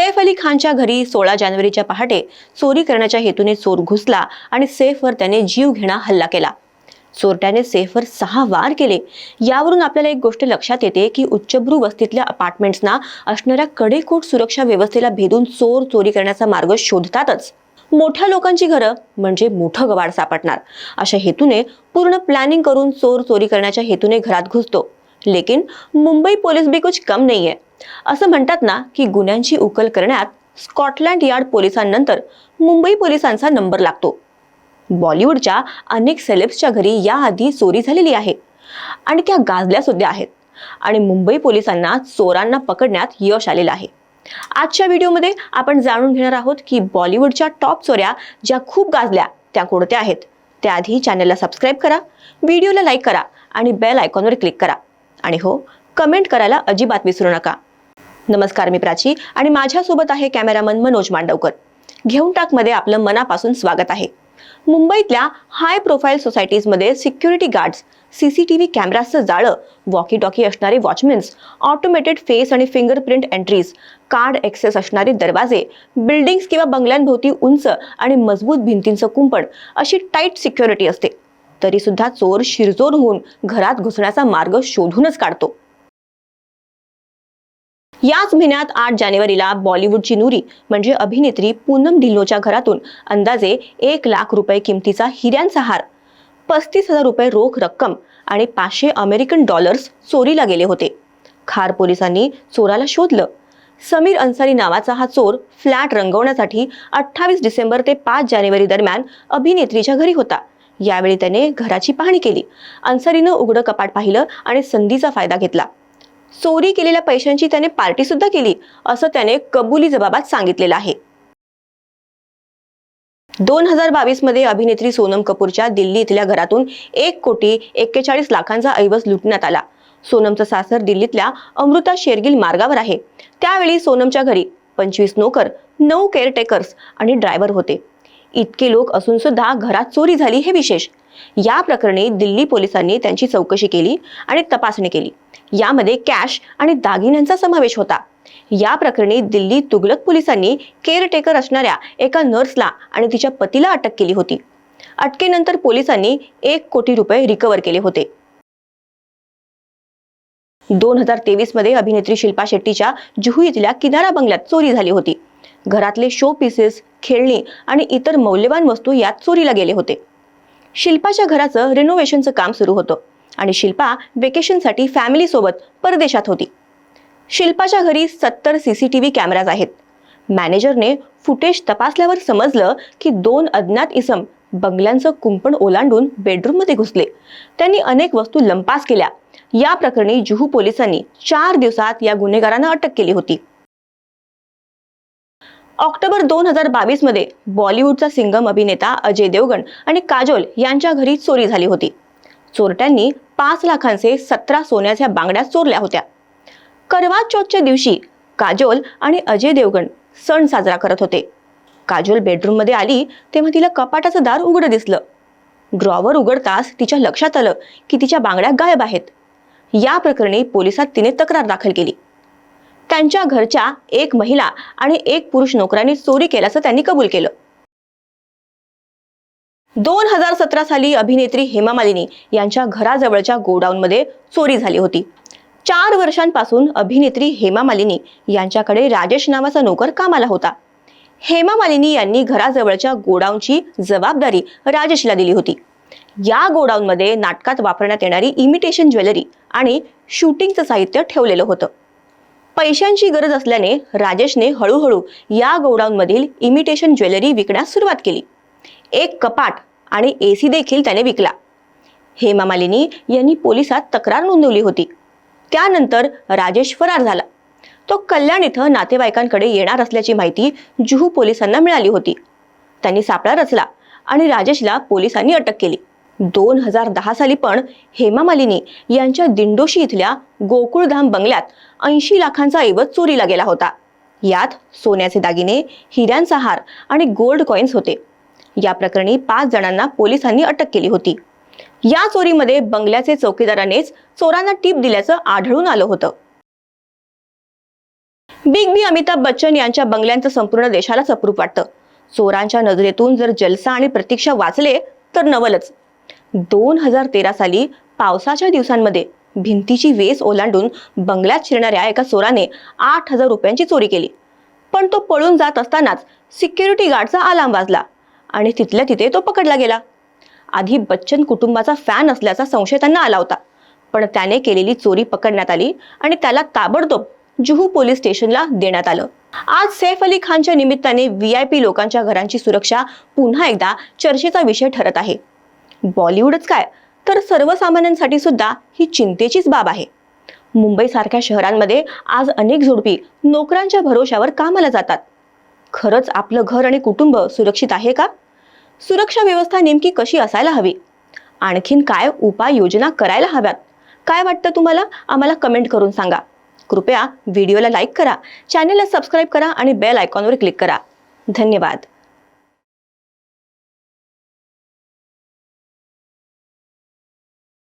सैफ अली खानच्या घरी सोळा जानेवारीच्या पहाटे चोरी करण्याच्या हेतूने चोर घुसला आणि सैफवर त्याने जीव घेणा हल्ला केला. चोरट्याने सेफवर सहा वार केले. यावरून आपल्याला एक गोष्ट लक्षात येते की उच्चभ्रू वस्तीतल्या अपार्टमेंट्सना असणाऱ्या कडेकोट सुरक्षा व्यवस्थेला भेदून चोर चोरी करण्याचा मार्ग शोधतातच. मोठ्या लोकांची घरं म्हणजे मोठं गवाड सापडणार. अशा हेतूने पूर्ण प्लॅनिंग करून चोर चोरी करण्याच्या हेतूने घरात घुसतो. लेकिन मुंबई पोलीस बी कुछ कम नाही आहे असं म्हणतात ना की गुन्ह्यांची उकल करण्यात स्कॉटलँड यार्ड पोलिसांनंतर मुंबई पोलिसांचा नंबर लागतो। बॉलिवूडच्या अनेक सेलेब्सच्या घरी याआधी चोरी झालेली आहे आणि त्या गाजल्या सुद्धा आहेत आणि मुंबई पोलिसांना चोरांना पकडण्यात यश आलेलं आहे। आजच्या व्हिडिओमध्ये आपण जाणून घेणार आहोत की बॉलिवूडच्या टॉप चोऱ्या ज्या खूप गाजल्या त्या कोणत्या आहेत। त्याआधी चॅनलला सबस्क्राईब करा व्हिडिओला लाईक करा आणि बेल आयकॉनवर क्लिक करा। आणि हो कमेंट करायला अजिबात विसरू नका. नमस्कार मी प्राची आणि माझ्यासोबत आहे कॅमेरामन मनोज मांडवकर. घेऊन टाकमध्ये आपलं मनापासून स्वागत आहे. मुंबईतल्या हाय प्रोफाईल सोसायटीजमध्ये सिक्युरिटी गार्ड्स सीसीटीव्ही कॅमेराचं जाळं वॉकी टॉकी असणारे वॉचमेन्स ऑटोमेटेड फेस आणि फिंगरप्रिंट एंट्रीज कार्ड एक्सेस असणारे दरवाजे बिल्डिंग्स किंवा बंगल्यांभोवती उंच आणि मजबूत भिंतींचं कुंपण अशी टाईट सिक्युरिटी असते. तरी सुद्धा चोर शिरजोर होऊन घरात घुसण्याचा मार्ग शोधूनच काढतो. याच महिन्यात आठ जानेवारीला बॉलिवूडची नुरी म्हणजे अभिनेत्री पूनम ढिल्लोच्या घरातून अंदाजे एक लाख रुपये किमतीचा हिऱ्यांचा हार पस्तीस हजार रुपये रोख रक्कम आणि पाचशे अमेरिकन डॉलर्स चोरीला गेले होते. खार पोलिसांनी चोराला शोधलं. समीर अन्सारी नावाचा हा चोर फ्लॅट रंगवण्यासाठी अठ्ठावीस डिसेंबर ते पाच जानेवारी दरम्यान अभिनेत्रीच्या घरी होता. यावेळी त्याने घराची पाहणी केली. अन्सारीनं उघडं कपाट पाहिलं आणि संधीचा फायदा घेतला. चोरी केलेल्या पैशांची त्याने पार्टी सुद्धा केली असं त्याने कबुली जबाबात सांगितलेलं आहे. दोन हजार बावीसमध्ये अभिनेत्री सोनम कपूरच्या दिल्ली इथल्या घरातून एक कोटी एक्केचाळीस लाखांचा ऐवज लुटण्यात आला. सोनमचं सासर दिल्लीतल्या अमृता शेरगिल मार्गावर आहे. त्यावेळी सोनमच्या घरी पंचवीस नोकर नऊ केअरटेकर्स आणि ड्रायव्हर होते. इतके लोक असून सुद्धा घरात चोरी झाली हे विशेष. या प्रकरणी दिल्ली पोलिसांनी त्यांची चौकशी केली आणि तपासणी केली. यामध्ये कॅश आणि दागिन्यांचा समावेश होता. या प्रकरणी दिल्ली तुगलक पोलिसांनी केअरटेकर असणाऱ्या एका नर्सला आणि तिच्या पतीला अटक केली होती. अटकेनंतर पोलिसांनी एक कोटी रुपये रिकव्हर केले होते. दोन हजार तेवीसमध्ये अभिनेत्री शिल्पा शेट्टीच्या जुहू इथल्या किनारा बंगल्यात चोरी झाली होती. घरातले शो पीसेस खेळणी आणि इतर मौल्यवान वस्तू यात चोरीला गेले होते. शिल्पाच्या घराचं रिनोव्हेशनचं काम सुरू होतं आणि शिल्पा वेकेशनसाठी फॅमिलीसोबत परदेशात होती. शिल्पाच्या घरी सत्तर C C T V cameras आहेत. मॅनेजरने फुटेज तपासल्यावर समजलं की दोन अज्ञात इसम बंगल्यांचं कुंपण ओलांडून बेडरूममध्ये घुसले. त्यांनी अनेक वस्तू लंपास केल्या. या प्रकरणी जुहू पोलिसांनी चार दिवसात या गुन्हेगारांना अटक केली होती. ऑक्टोबर दोन हजार बावीसमध्ये बॉलिवूडचा सिंगम अभिनेता अजय देवगण आणि काजोल यांच्या घरी चोरी झाली होती. चोरट्यांनी पाच लाखांचे सतरा सोन्याच्या बांगड्या चोरल्या होत्या. करवा चौथच्या दिवशी काजोल आणि अजय देवगण सण साजरा करत होते. काजोल बेडरूममध्ये आली तेव्हा तिला कपाटाचं दार उघडं दिसलं. ड्रॉवर उघडताच तिच्या लक्षात आलं की तिच्या बांगड्या गायब आहेत. या प्रकरणी पोलिसात तिने तक्रार दाखल केली. त्यांच्या घरच्या एक महिला आणि एक पुरुष नोकरांनी चोरी केल्याचं त्यांनी कबूल केलं. दोन हजार सतरा साली अभिनेत्री हेमा मालिनी यांच्या घराजवळच्या गोडाऊनमध्ये चोरी झाली होती. चार वर्षांपासून अभिनेत्री हेमा मालिनी यांच्याकडे राजेश नावाचा नोकर कामाला होता. हेमा मालिनी यांनी घराजवळच्या गोडाऊनची जबाबदारी राजेशला दिली होती. या गोडाऊनमध्ये नाटकात वापरण्यात येणारी इमिटेशन ज्वेलरी आणि शूटिंगचं साहित्य ठेवलेलं होतं. पैशांची गरज असल्याने राजेशने हळूहळू या गोडाऊनमधील इमिटेशन ज्वेलरी विकण्यास सुरुवात केली. एक कपाट आणि ए सी देखील त्याने विकला. हेमा मालिनी यांनी पोलिसात तक्रार नोंदवली होती. त्यानंतर राजेश फरार झाला. तो कल्याण इथं नातेवाईकांकडे येणार असल्याची माहिती जुहू पोलिसांना मिळाली होती. त्यांनी सापळा रचला आणि राजेशला पोलिसांनी अटक केली. दोन हजार दहा साली पण हेमा मालिनी यांच्या दिंडोशी इथल्या गोकुळधाम बंगल्यात ऐंशी लाखांचा ऐवज चोरीला गेला होता. यात सोन्याचे दागिने हिऱ्यांचा हार आणि गोल्ड कॉइन्स होते. या प्रकरणी पाच जणांना पोलिसांनी अटक केली होती. या चोरीमध्ये बंगल्याचे चौकीदारानेच चोरांना टीप दिल्याचं आढळून आलं होतं. बिग बी अमिताभ बच्चन यांच्या बंगल्यांचं संपूर्ण देशालाच अप्रूप वाटतं. चोरांच्या नजरेतून जर जलसा आणि प्रतीक्षा वाचले तर नवलच. दोन हजार तेरा साली पावसाच्या दिवसांमध्ये भिंतीची वेस ओलांडून बंगल्यात शिरणाऱ्या एका चोराने आठ हजार रुपयांची चोरी केली. पण तो पळून जात असतानाच सिक्युरिटी गार्डचा अलार्म वाजला आणि तिथल्या तिथे तो पकडला गेला. आधी बच्चन कुटुंबाचा फॅन असल्याचा संशय त्यांना आला होता. पण त्याने केलेली चोरी पकडण्यात आली आणि त्याला ताबडतोब जुहू पोलीस स्टेशनला देण्यात आलं. आज सैफ अली खानच्या निमित्ताने व्ही आय पी लोकांच्या घरांची सुरक्षा पुन्हा एकदा चर्चेचा विषय ठरत आहे. बॉलिवूडच काय? तर सर्वसामान्यांसाठी सुद्धा ही चिंतेचीच बाब आहे. मुंबईसारख्या शहरांमध्ये आज अनेक जोडपी नोकरांच्या भरोशावर कामाला जातात. खरंच आपलं घर आणि कुटुंब सुरक्षित आहे का? सुरक्षा व्यवस्था नेमकी कशी असायला हवी? आणखीन काय उपाययोजना करायला हव्यात? काय वाटतं तुम्हाला? आम्हाला कमेंट करून सांगा. कृपया व्हिडिओला लाईक करा चॅनलला सबस्क्राईब करा आणि बेल आयकॉनवर क्लिक करा. धन्यवाद.